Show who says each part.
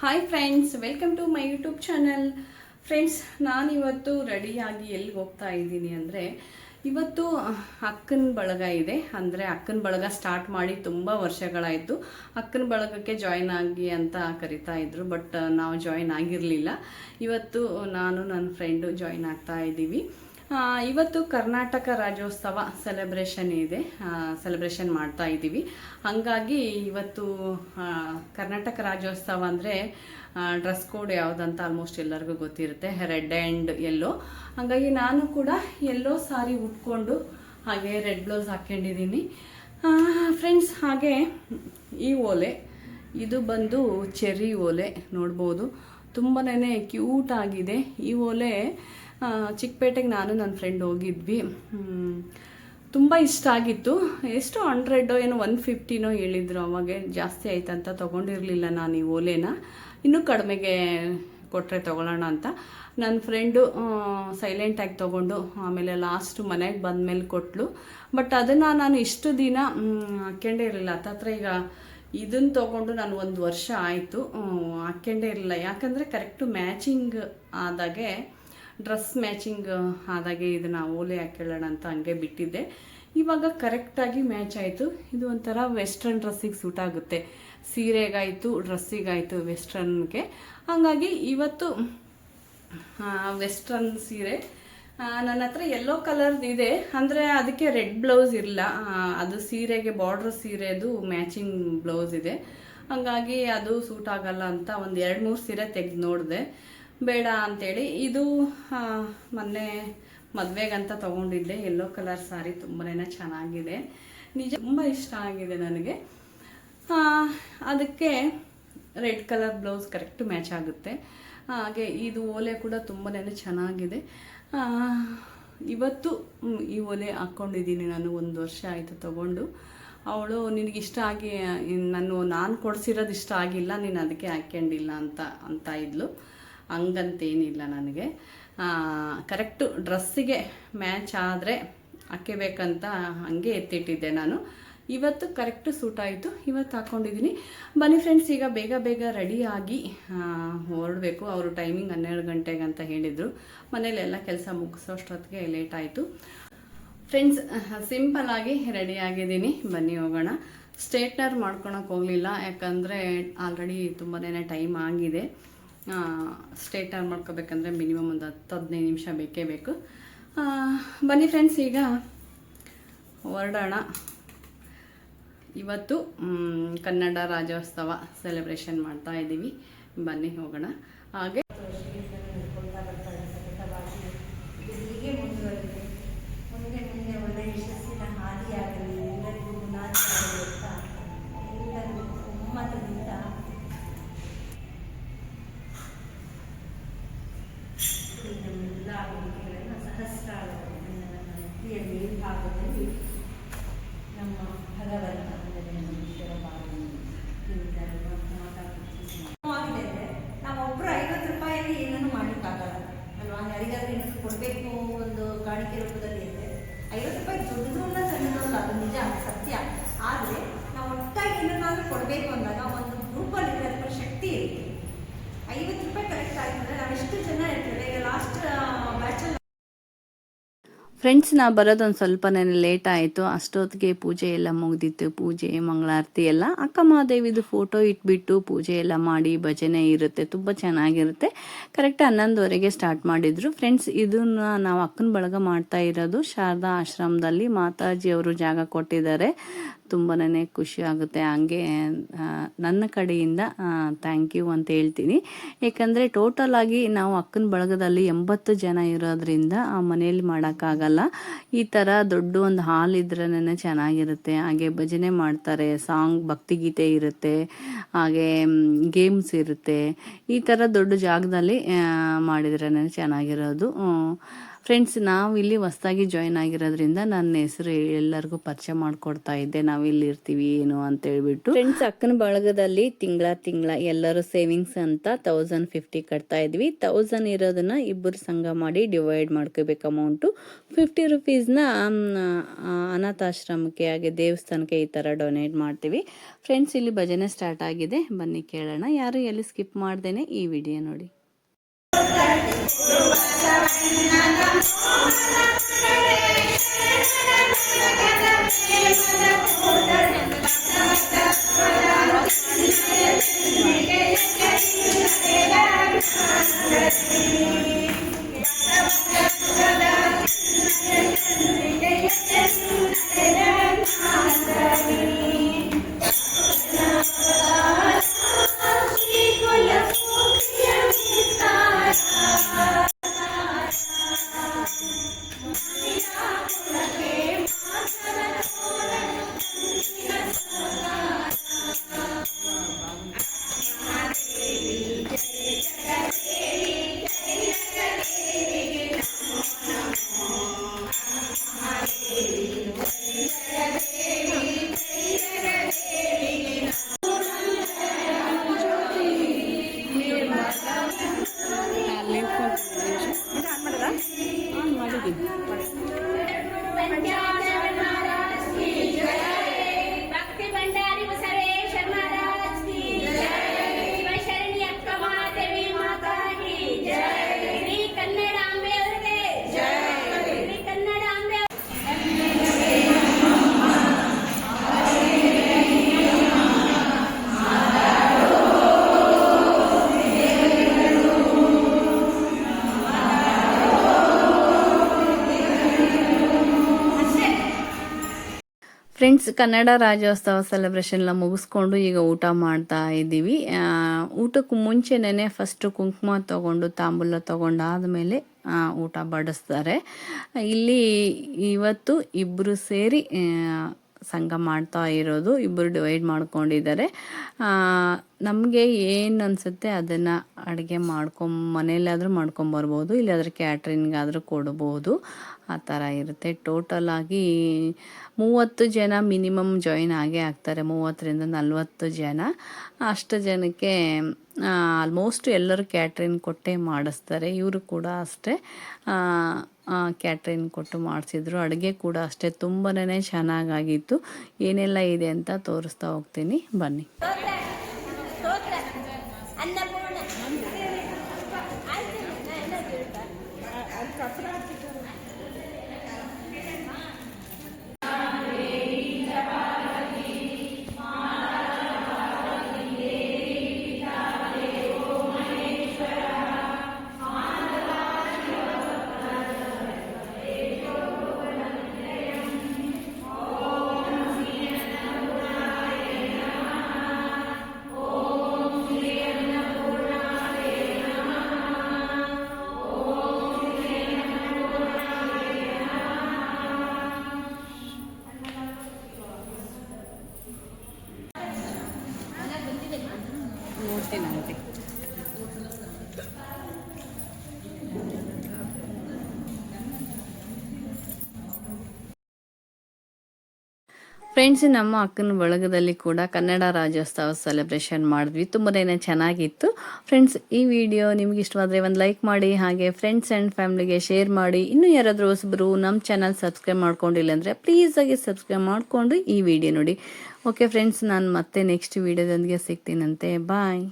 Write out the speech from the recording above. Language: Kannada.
Speaker 1: Hi friends welcome to my YouTube channel friends ನಾನಿವತ್ತು ರೆಡಿಯಾಗಿ ಎಲ್ಲಿಗೆ ಹೋಗ್ತಾ ಇದ್ದೀನಿ ಅಂದರೆ, ಇವತ್ತು ಅಕ್ಕನ ಬಳಗ ಇದೆ. ಅಂದರೆ ಅಕ್ಕನ ಬಳಗ ಸ್ಟಾರ್ಟ್ ಮಾಡಿ ತುಂಬ ವರ್ಷಗಳಾಯಿತು. ಅಕ್ಕನ ಬಳಗಕ್ಕೆ ಜಾಯ್ನ್ ಆಗಿ ಅಂತ ಕರಿತಾ ಇದ್ರು ಬಟ್ ನಾವು ಜಾಯ್ನ್ ಆಗಿರಲಿಲ್ಲ. ಇವತ್ತು ನಾನು, ನನ್ನ ಫ್ರೆಂಡು ಜಾಯ್ನ್ ಆಗ್ತಾ ಇದ್ದೀವಿ. ಇವತ್ತು ಕರ್ನಾಟಕ ರಾಜ್ಯೋತ್ಸವ ಸೆಲೆಬ್ರೇಷನ್ ಇದೆ. ಸೆಲೆಬ್ರೇಷನ್ ಮಾಡ್ತಾ ಇದ್ದೀವಿ. ಹಾಗಾಗಿ ಇವತ್ತು ಕರ್ನಾಟಕ ರಾಜ್ಯೋತ್ಸವ ಅಂದರೆ ಡ್ರೆಸ್ ಕೋಡ್ ಯಾವುದಂತ ಆಲ್ಮೋಸ್ಟ್ ಎಲ್ಲರಿಗೂ ಗೊತ್ತಿರುತ್ತೆ. ರೆಡ್ ಆ್ಯಂಡ್ ಎಲ್ಲೋ ಹಾಗಾಗಿ ನಾನು ಕೂಡ ಎಲ್ಲೋ ಸಾರಿ ಉಟ್ಕೊಂಡು ಹಾಗೆ ರೆಡ್ ಬ್ಲೌಸ್ ಹಾಕ್ಕೊಂಡಿದ್ದೀನಿ. ಫ್ರೆಂಡ್ಸ್ ಹಾಗೆ ಈ ಓಲೆ, ಇದು ಬಂದು ಚೆರಿ ಓಲೆ ನೋಡ್ಬೋದು. ತುಂಬನೇ ಕ್ಯೂಟ್ ಆಗಿದೆ. ಈ ಓಲೆ ಚಿಕ್ಕಪೇಟೆಗೆ ನಾನು ನನ್ನ ಫ್ರೆಂಡ್ ಹೋಗಿದ್ವಿ. ತುಂಬ ಇಷ್ಟ ಆಗಿತ್ತು. ಎಷ್ಟು ಹಂಡ್ರೆಡ್ಡು ಏನೋ ಒನ್ ಫಿಫ್ಟಿನೋ ಹೇಳಿದ್ರು, ಅವಾಗ ಜಾಸ್ತಿ ಆಯ್ತಂತ ತೊಗೊಂಡಿರಲಿಲ್ಲ ನಾನು ಈ ಓಲೆನ. ಇನ್ನೂ ಕಡಿಮೆಗೆ ಕೊಟ್ಟರೆ ತೊಗೊಳ್ಳೋಣ ಅಂತ. ನನ್ನ ಫ್ರೆಂಡು ಸೈಲೆಂಟಾಗಿ ತೊಗೊಂಡು ಆಮೇಲೆ ಲಾಸ್ಟ್ ಮನೆಗೆ ಬಂದಮೇಲೆ ಕೊಟ್ಟಳು ಬಟ್ ಅದನ್ನು ನಾನು ಇಷ್ಟು ದಿನ ಹಾಕ್ಕೊಂಡೇ ಇರಲಿಲ್ಲ. ಈಗ ಇದನ್ನು ತೊಗೊಂಡು ನಾನು ಒಂದು ವರ್ಷ ಆಯಿತು. ಹಾಕ್ಕೊಂಡೇ ಇರಲಿಲ್ಲ. ಯಾಕಂದರೆ ಕರೆಕ್ಟು ಮ್ಯಾಚಿಂಗ್ ಆದಾಗೆ ಡ್ರೆಸ್ ಮ್ಯಾಚಿಂಗ್ ಆದಾಗೆ ಇದನ್ನು ಓಲೆ ಹಾಕೊಳ್ಳೋಣ ಅಂತ ಹಂಗೆ ಬಿಟ್ಟಿದ್ದೆ. ಇವಾಗ ಕರೆಕ್ಟಾಗಿ ಮ್ಯಾಚ್ ಆಯಿತು. ಇದು ಒಂಥರ ವೆಸ್ಟ್ರನ್ ಡ್ರೆಸ್ಸಿಗೆ ಸೂಟ್ ಆಗುತ್ತೆ. ಸೀರೆಗಾಯಿತು ಡ್ರೆಸ್ಸಿಗಾಯಿತು ವೆಸ್ಟ್ರನ್ಗೆ ಹಾಗಾಗಿ ಇವತ್ತು ವೆಸ್ಟ್ರನ್ ಸೀರೆ ನನ್ನ ಹತ್ರ ಯೆಲ್ಲೋ ಕಲರ್ದು ಇದೆ. ಅಂದರೆ ಅದಕ್ಕೆ ರೆಡ್ ಬ್ಲೌಸ್ ಇರಲ್ಲ ಅದು ಸೀರೆಗೆ ಬಾರ್ಡ್ರ್ ಸೀರೆದು ಮ್ಯಾಚಿಂಗ್ ಬ್ಲೌಸ್ ಇದೆ. ಹಾಗಾಗಿ ಅದು ಸೂಟ್ ಆಗಲ್ಲ ಅಂತ ಒಂದು ಎರಡು ಮೂರು ಸೀರೆ ತೆಗೆದು ನೋಡಿದೆ. ಬೇಡ ಅಂತೇಳಿ. ಇದು ಮೊನ್ನೆ ಮದುವೆಗಂತ ತೊಗೊಂಡಿದ್ದೆ. ಯೆಲ್ಲೋ ಕಲರ್ ಸಾರಿ ತುಂಬಾ ಚೆನ್ನಾಗಿದೆ. ನಿಜ ತುಂಬ ಇಷ್ಟ ಆಗಿದೆ ನನಗೆ. ಅದಕ್ಕೆ red colour blouse correct match ಆಗುತ್ತೆ. ಹಾಗೆ ಇದು ಓಲೆ ಕೂಡ ತುಂಬಾ ಚೆನ್ನಾಗಿದೆ. ಇವತ್ತು ಈ ಓಲೆ ಹಾಕ್ಕೊಂಡಿದ್ದೀನಿ ನಾನು. ಒಂದು ವರ್ಷ ಆಯಿತು ತಗೊಂಡು. ಅವಳು ನಿನಗಿಷ್ಟ ಆಗಿ ನಾನು ನಾನು ಕೊಡಿಸಿರೋದು ಇಷ್ಟ ಆಗಿಲ್ಲ. ನೀನು ಅದಕ್ಕೆ ಹಾಕ್ಕೊಂಡಿಲ್ಲ ಅಂತ ಅಂತ ಇದ್ಲು. ಹಂಗಂತೇನಿಲ್ಲ ನನಗೆ. ಕರೆಕ್ಟು ಡ್ರೆಸ್ಸಿಗೆ ಮ್ಯಾಚ್ ಆದರೆ ಹಾಕ್ಕೋಬೇಕಂತ ಹಂಗೆ ಎತ್ತಿಟ್ಟಿದ್ದೆ ನಾನು. ಇವತ್ತು ಕರೆಕ್ಟ್ ಸೂಟ್ ಆಯಿತು. ಇವತ್ತು ಹಾಕ್ಕೊಂಡಿದ್ದೀನಿ ಬನ್ನಿ ಫ್ರೆಂಡ್ಸ್ ಈಗ ಬೇಗ ಬೇಗ ರೆಡಿಯಾಗಿ ಹೊರಡಬೇಕು. ಅವರು ಟೈಮಿಂಗ್ ಹನ್ನೆರಡು ಗಂಟೆಗೆ ಅಂತ ಹೇಳಿದರು. ಮನೇಲೆಲ್ಲ ಕೆಲಸ ಮುಗಿಸೋಷ್ಟೊತ್ತಿಗೆ ಲೇಟ್ ಆಯಿತು. ಫ್ರೆಂಡ್ಸ್ ಸಿಂಪಲ್ ರೆಡಿಯಾಗಿದ್ದೀನಿ ಬನ್ನಿ ಹೋಗೋಣ. ಸ್ಟ್ರೇಟ್ನರ್ ಮಾಡ್ಕೊಳಕ್ಕೆ ಹೋಗಲಿಲ್ಲ. ಯಾಕಂದರೆ ಆಲ್ರೆಡಿ ತುಂಬಾ ಟೈಮ್ ಆಗಿದೆ. ಸ್ಟ್ರೇಟ್ನರ್ ಮಾಡ್ಕೋಬೇಕಂದ್ರೆ ಮಿನಿಮಮ್ ಒಂದು ಹತ್ತು ಹದಿನೈದು ನಿಮಿಷ ಬೇಕೇ ಬೇಕು. ಬನ್ನಿ ಫ್ರೆಂಡ್ಸ್ ಈಗ ಹೊರಡೋಣ. ಇವತ್ತು ಕನ್ನಡ ರಾಜ್ಯೋತ್ಸವ ಸೆಲೆಬ್ರೇಷನ್ ಮಾಡ್ತಾ ಇದ್ದೀವಿ ಬನ್ನಿ ಹೋಗೋಣ. ಹಾಗೆ
Speaker 2: ಹೀಗೆ ಮೇಲ್ಭಾಗದಲ್ಲಿ ನಮ್ಮ ಭಗವಂತ ಅಂದರೆ ನಮ್ಮ ಈಶ್ವರ ಅಂದ್ರೆ ನಾವು ಒಬ್ರು ಐವತ್ತು ರೂಪಾಯಲ್ಲಿ ಏನನ್ನು ಮಾಡಲಿಕ್ಕಾಗಲ್ಲ ಅಲ್ವಾ ಯಾರಿಗಾದ್ರೂ ಕೊಡಬೇಕು ಒಂದು ಕಾಣಿಕೆ ರೂಪದಲ್ಲಿ ಇದ್ರೆ ಐವತ್ತು ರೂಪಾಯಿ ದೊಡ್ಡದು ಅಲ್ಲ ಸಣ್ಣದು ಅಲ್ಲ ಅದು ನಿಜ ಸತ್ಯ ಆದರೆ ನಾವು ಒಟ್ಟಾಗಿ ಏನನ್ನಾದ್ರೂ ಕೊಡಬೇಕು ಅಂದಾಗ ಒಂದು ಗ್ರೂಪಲ್ಲಿ ಇರೋದ್ರ ಶಕ್ತಿ ಇರುತ್ತೆ ಐವತ್ತು ರೂಪಾಯಿ ಕಲೆಕ್ಟ್ ಆಗಿದ್ರೆ ನಾವು ಎಷ್ಟು ಜನ ಇರ್ತೇವೆ ಈಗ ಲಾಸ್ಟ್ ಬ್ಯಾಚಲ್ಲಿ
Speaker 1: ಫ್ರೆಂಡ್ಸ್ ನಾ ಬರೋದೊಂದು ಸ್ವಲ್ಪನೇ ಲೇಟ್ ಆಯಿತು. ಅಷ್ಟೊತ್ತಿಗೆ ಪೂಜೆ ಎಲ್ಲ ಮುಗ್ದಿತ್ತು. ಪೂಜೆ, ಮಂಗಳಾರತಿ ಎಲ್ಲ ಅಕ್ಕ ಮಹಾದೇವಿದು ಫೋಟೋ ಇಟ್ಬಿಟ್ಟು ಪೂಜೆ ಎಲ್ಲ ಮಾಡಿ ಭಜನೆ ಇರುತ್ತೆ. ತುಂಬ ಚೆನ್ನಾಗಿರುತ್ತೆ. ಕರೆಕ್ಟ್ ಹನ್ನೊಂದುವರೆಗೆ ಸ್ಟಾರ್ಟ್ ಮಾಡಿದ್ರು. ಫ್ರೆಂಡ್ಸ್ ಇದನ್ನ ನಾವು ಅಕ್ಕನ ಬಳಗ ಮಾಡ್ತಾ ಇರೋದು ಶಾರದಾ ಆಶ್ರಮದಲ್ಲಿ ಮಾತಾಜಿ ಅವರು ಜಾಗ ಕೊಟ್ಟಿದ್ದಾರೆ. ತುಂಬನೇ ಖುಷಿ ಆಗುತ್ತೆ. ಹಂಗೆ ನನ್ನ ಕಡೆಯಿಂದ ಥ್ಯಾಂಕ್ ಯು ಅಂತ ಹೇಳ್ತೀನಿ. ಏಕೆಂದರೆ ಟೋಟಲ್ ಆಗಿ ನಾವು ಅಕ್ಕನ ಬಳಗದಲ್ಲಿ ಎಂಬತ್ತು ಜನ ಇರೋದ್ರಿಂದ, ಆ ಮನೆಯಲ್ಲಿ ಮಾಡೋಕ್ಕಾಗಲ್ಲ. ಈ ಥರ ದೊಡ್ಡ ಒಂದು ಹಾಲ್ ಇದ್ರೇ ಚೆನ್ನಾಗಿರುತ್ತೆ. ಹಾಗೆ ಭಜನೆ ಮಾಡ್ತಾರೆ ಸಾಂಗ್ ಭಕ್ತಿಗೀತೆ ಇರುತ್ತೆ, ಹಾಗೆ ಗೇಮ್ಸ್ ಇರುತ್ತೆ. ಈ ಥರ ದೊಡ್ಡ ಜಾಗದಲ್ಲಿ ಮಾಡಿದ್ರೇ ಚೆನ್ನಾಗಿರೋದು. ಫ್ರೆಂಡ್ಸ್ ನಾವು ಇಲ್ಲಿ ಹೊಸ್ದಾಗಿ ಜಾಯ್ನ್ ಆಗಿರೋದ್ರಿಂದ ನನ್ನ ಹೆಸರು ಎಲ್ಲರಿಗೂ ಪರಿಚಯ ಮಾಡಿಕೊಡ್ತಾ ಇದ್ದೆ. ನಾವು ಇಲ್ಲಿ ಇರ್ತೀವಿ, ಏನು ಅಂತ ಹೇಳ್ಬಿಟ್ಟು. ಫ್ರೆಂಡ್ಸ್ ಅಕ್ಕನ ಬಳಗದಲ್ಲಿ ತಿಂಗಳ ತಿಂಗಳ ಎಲ್ಲರೂ ಸೇವಿಂಗ್ಸ್ ಅಂತ ತೌಸಂಡ್ ಫಿಫ್ಟಿ ಕಟ್ತಾ ಇದ್ವಿ. ತೌಸಂಡ್ ಇರೋದನ್ನ ಇಬ್ಬರು ಸಂಘ ಮಾಡಿ ಡಿವೈಡ್ ಮಾಡ್ಕೋಬೇಕು ಅಮೌಂಟು ಫಿಫ್ಟಿ ರುಪೀಸ್ನ ಅನಾಥಾಶ್ರಮಕ್ಕೆ ಹಾಗೆ ದೇವಸ್ಥಾನಕ್ಕೆ ಈ ಥರ ಡೊನೇಟ್ ಮಾಡ್ತೀವಿ. ಫ್ರೆಂಡ್ಸ್ ಇಲ್ಲಿ ಭಜನೆ ಸ್ಟಾರ್ಟ್ ಆಗಿದೆ. ಬನ್ನಿ ಕೇಳೋಣ. ಯಾರು ಎಲ್ಲಿ ಸ್ಕಿಪ್ ಮಾಡ್ದೇನೆ ಈ ವಿಡಿಯೋ ನೋಡಿ.
Speaker 3: I'm
Speaker 1: ಫ್ರೆಂಡ್ಸ್ ಕನ್ನಡ ರಾಜ್ಯೋತ್ಸವ ಸೆಲೆಬ್ರೇಷನ್ನ ಮುಗಿಸ್ಕೊಂಡು ಈಗ ಊಟ ಮಾಡ್ತಾ ಇದ್ದೀವಿ. ಊಟಕ್ಕೆ ಮುಂಚೆನೇ ಫಸ್ಟು ಕುಂಕುಮ ತಗೊಂಡು, ತಾಂಬೂಲ ತಗೊಂಡಾದ್ಮೇಲೆ ಮೇಲೆ ಊಟ ಬಡಿಸ್ತಾರೆ. ಇಲ್ಲಿ ಇವತ್ತು ಇಬ್ಬರು ಸೇರಿ ಸಂಘ ಮಾಡ್ತಾ ಇರೋದು, ಇಬ್ಬರು ಡಿವೈಡ್ ಮಾಡ್ಕೊಂಡಿದ್ದಾರೆ. ನಮಗೆ ಏನು ಅನಿಸುತ್ತೆ ಅದನ್ನು ಅಡುಗೆ ಮಾಡ್ಕೊಂಬ ಮನೆಯಲ್ಲಾದರೂ ಮಾಡ್ಕೊಂಬರ್ಬೋದು ಇಲ್ಲಾದರೂ ಕ್ಯಾಟ್ರಿಂಗಾದರೂ ಕೊಡ್ಬೋದು. ಆ ಥರ ಇರುತ್ತೆ. ಟೋಟಲ್ ಆಗಿ ಮೂವತ್ತು ಜನ ಮಿನಿಮಮ್ ಜಾಯಿನ್ ಆಗೇ ಆಗ್ತಾರೆ, ಮೂವತ್ತರಿಂದ ನಲ್ವತ್ತು ಜನ. ಅಷ್ಟು ಜನಕ್ಕೆ ಆಲ್ಮೋಸ್ಟ್ ಎಲ್ಲರೂ ಕ್ಯಾಟ್ರಿಂಗ್ ಕೊಟ್ಟೇ ಮಾಡಿಸ್ತಾರೆ. ಇವರು ಕೂಡ ಅಷ್ಟೇ. ಕ್ಯಾಟ್ರಿನ್ ಕೊಟ್ಟು ಮಾಡಿಸಿದ್ರು. ಅಡುಗೆ ಕೂಡ ಅಷ್ಟೇ ತುಂಬನೇ ಚೆನ್ನಾಗಾಗಿತ್ತು. ಏನೆಲ್ಲ ಇದೆ ಅಂತ ತೋರಿಸ್ತಾ ಹೋಗ್ತೀನಿ. ಬನ್ನಿ. ಫ್ರೆಂಡ್ಸ್ ನಮ್ಮ ಅಕ್ಕನ ಬಳಗದಲ್ಲಿ ಕೂಡ ಕನ್ನಡ ರಾಜ್ಯೋತ್ಸವ ಸೆಲೆಬ್ರೇಷನ್ ಮಾಡಿದ್ವಿ. ತುಂಬನೇ ಚೆನ್ನಾಗಿತ್ತು. ಫ್ರೆಂಡ್ಸ್ ಈ ವಿಡಿಯೋ ನಿಮ್ಗೆ ಇಷ್ಟವಾದರೆ ಒಂದು ಲೈಕ್ ಮಾಡಿ, ಹಾಗೆ ಫ್ರೆಂಡ್ಸ್ ಆ್ಯಂಡ್ ಫ್ಯಾಮ್ಲಿಗೆ ಶೇರ್ ಮಾಡಿ. ಇನ್ನೂ ಯಾರಾದರೂ ಹೊಸಬರು ನಮ್ಮ ಚಾನಲ್ ಸಬ್ಸ್ಕ್ರೈಬ್ ಮಾಡ್ಕೊಂಡಿಲ್ಲ ಅಂದರೆ ಪ್ಲೀಸಾಗಿ ಸಬ್ಸ್ಕ್ರೈಬ್ ಮಾಡಿಕೊಂಡು ಈ ವಿಡಿಯೋ ನೋಡಿ. ಓಕೆ ಫ್ರೆಂಡ್ಸ್ ನಾನು ಮತ್ತೆ ನೆಕ್ಸ್ಟ್ ವಿಡಿಯೋದೊಂದಿಗೆ ಸಿಗ್ತೀನಂತೆ. ಬಾಯ್